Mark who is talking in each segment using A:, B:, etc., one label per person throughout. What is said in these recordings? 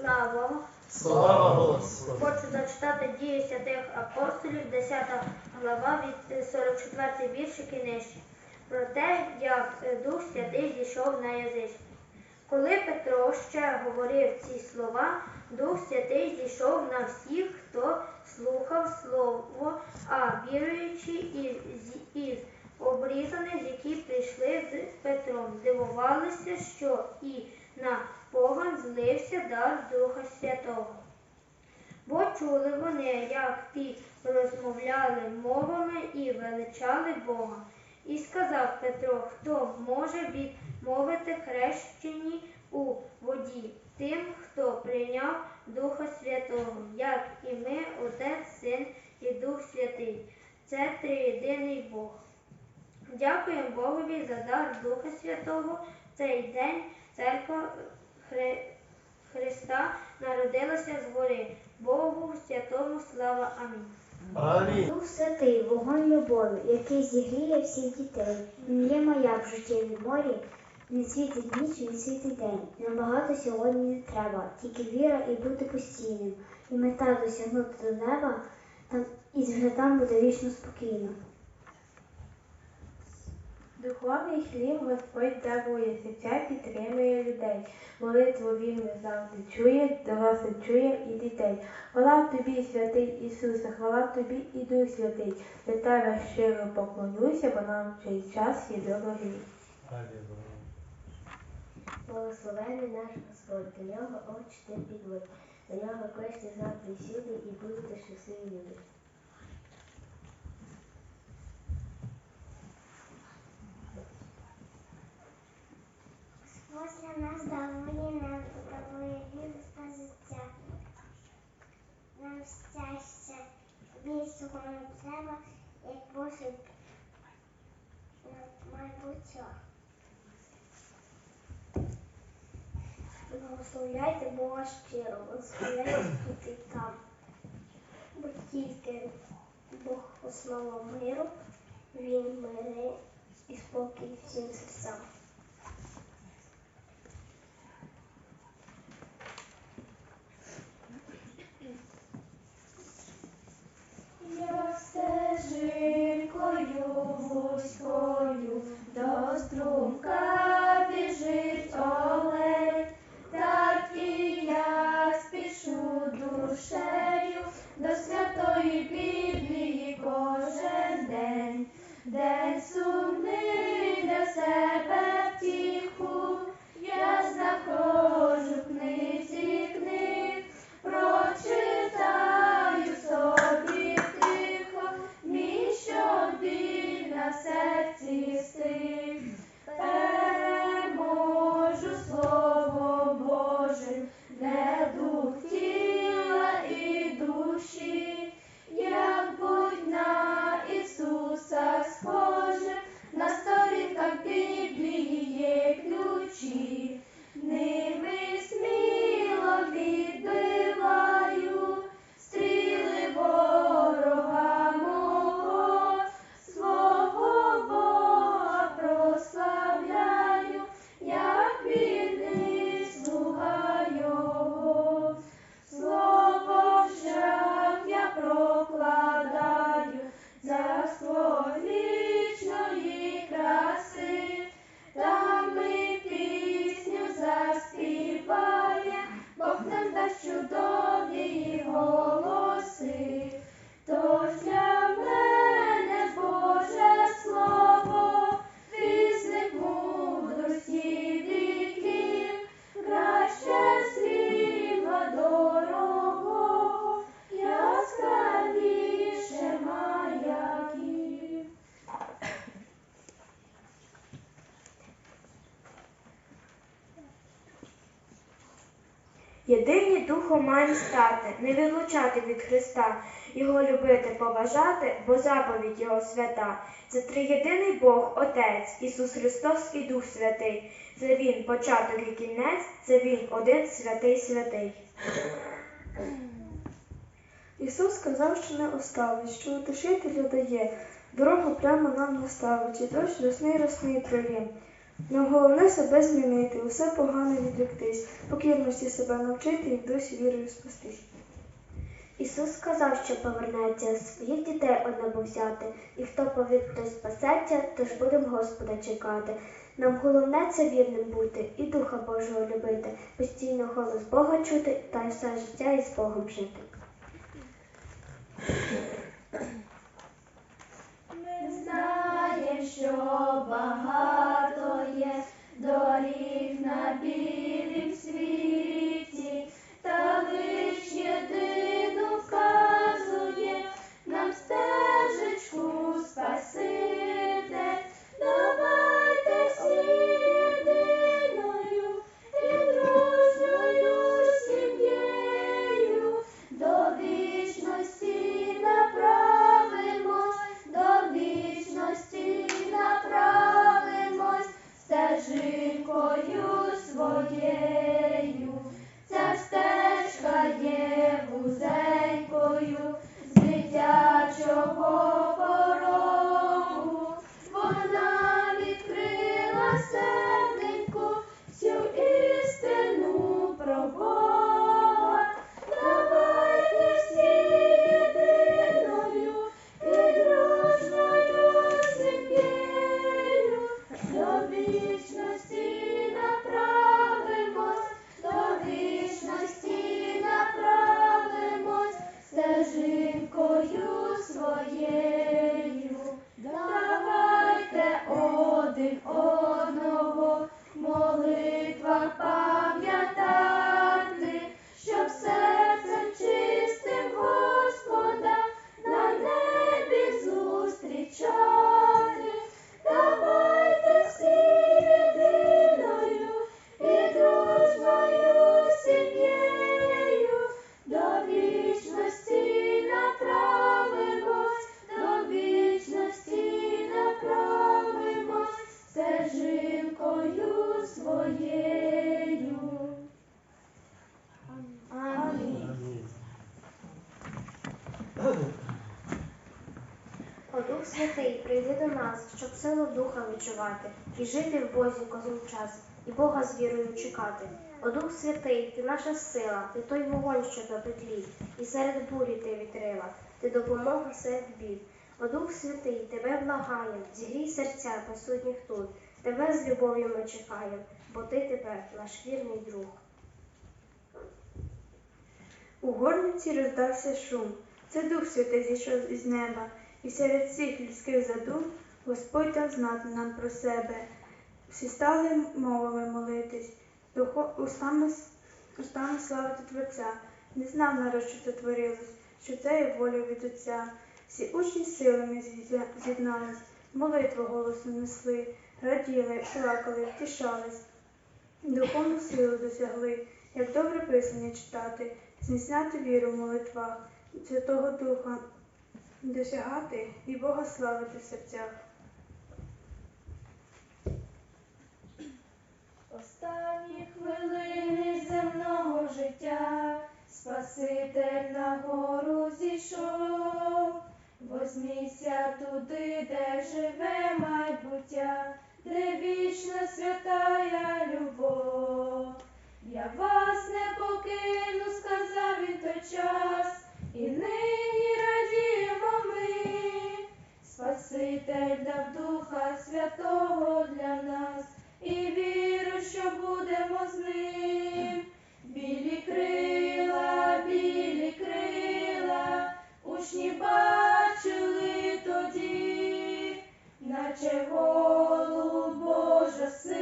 A: Слава!
B: Слава Господу!
A: Хочу зачитати дії святих апостолів, 10 глава від 44 віршики нижче. Про те, як Дух Святий зійшов на язичних. Коли Петро ще говорив ці слова, Дух Святий зійшов на всіх, хто слухав слово, а віруючі із, із обрізаних, які прийшли з Петром, дивувалися, що і на поган злився дар Духа Святого. Бо чули вони, як ті розмовляли мовами і величали Бога. І сказав Петро, хто може відмовити хрещені у воді, тим, хто прийняв Духа Святого, як і ми, Отець, Син і Дух Святий. Це триєдиний Бог. Дякуємо Богові за дар Духа Святого. Цей день церква Хри... Христа народилася згори. Богу святому слава Амінь.
B: Амінь.
C: Дух Святий, вогонь любові, який зігріє всіх дітей. Він є маяк в життєвій морі, він світить ніч, він світить день. Нам багато сьогодні не треба, тільки віра і бути постійним. І мета досягнути до неба, там, і вже там буде вічно спокійно.
D: Духовний хліб Господь дарує, серця підтримує людей. Молитву він не завжди чує, дорослих чує і дітей. Хвала тобі, святий Ісусе, хвала тобі і Дух Святий. Для тебе щиро поклонюся, бо нам цей час є дорогий.
B: Алілуя.
C: Благословений наш Господь, до нього очі ти підводь, до нього кличте завжди і і будете щасливі люди.
E: Господь для нас дарує нам віру та. Нам щастя більшого не треба, як Боже майбуття. Благословляйте Бога щиро, благословляйте там. Бо тільки Бог основа миру, Він мире і спокій всім серцям.
F: Я стежинкою вузькою до струмка
D: Єдині духом маємо стати, не відлучати від Христа, Його любити, поважати, бо заповідь Його свята. Це триєдиний Бог, Отець, Ісус Христос і Дух Святий. Це Він початок і кінець, це Він один святий святий.
G: Ісус сказав, що не оставить, що утешителя дає, дорогу прямо нам наставить, і дощ рясний рясний пролє. Нам головне себе змінити, усе погане відректись, покірності себе навчити і в дусі вірою спастись.
C: Ісус сказав, що повернеться своїх дітей одному взяти, і хто повірить, той спасеться, тож будемо Господа чекати. Нам головне це вірним бути і Духа Божого любити, постійно голос Бога чути та й все життя із Богом жити.
F: Ми знаємо, що багато доріг на білім
C: Oh. Духа відчувати, і жити в Бозі кожен час, і Бога з вірою чекати. О Дух Святий, ти наша сила, ти той вогонь, що на петлі, і серед бурі ти вітрила, ти допомога серед бід. О Дух Святий, тебе благаєм, зігрій серця присутніх тут, тебе з любов'ю ми чекаєм, бо ти тепер наш вірний друг.
G: У горниці роздався шум. Це Дух Святий зійшов із неба, і серед всіх людських задум Господь дав знати нам про себе. Всі стали мовами молитись, устами, славити Творця. Не знав народ, що це творилось, що це є воля від Отця. Всі учні силами з'єднались, молитву голосом несли, раділи, плакали, втішались. Духовну силу досягли, як добре писання читати, зміцняти віру в молитвах, Святого Духа досягати і Бога славити в серцях.
F: Останні хвилини земного життя Спаситель на гору зійшов, возьміся туди, де живе майбуття, де вічна святая любов. Наче голуб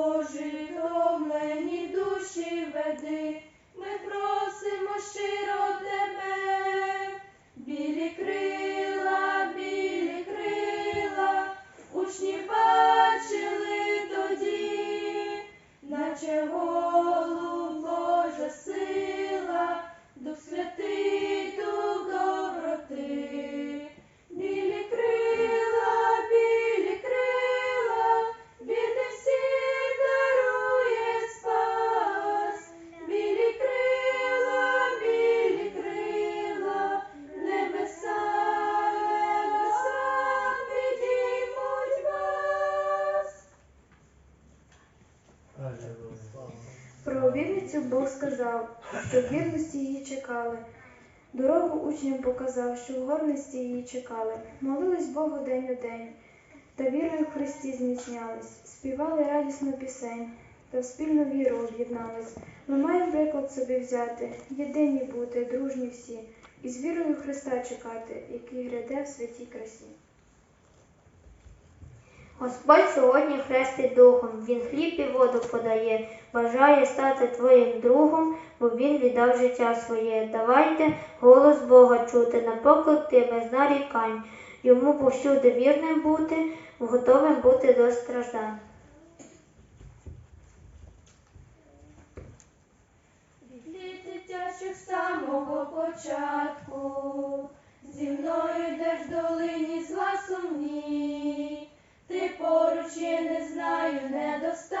F: Божий, то душі веди, ми просимо щиро тебе, білі крила, білі крила, учні бачили тоді, наче.
G: Що в вірності її чекали. Дорогу учням показав, що в горності її чекали. Молились Богу день у день, та вірою в Христі зміцнялись, співали радісну пісень, та в спільну віру об'єднались. Ми маємо приклад собі взяти, єдині бути, дружні всі, і з вірою Христа чекати, який гряде в святій красі.
A: Господь сьогодні хрестить духом, Він хліб і воду подає, бажає стати твоїм другом, бо Він віддав життя своє. Давайте голос Бога чути, на поклик ти без нарікань, йому повсюди вірним бути, готовим бути до страждань.
F: Від літ з самого початку, зі мною йдеш в долині зла сумні, ти поруч я не знаю недостатку,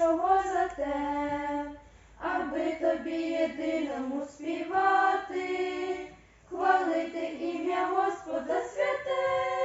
F: іншого за те, аби тобі єдиному співати, хвалити ім'я Господа святе.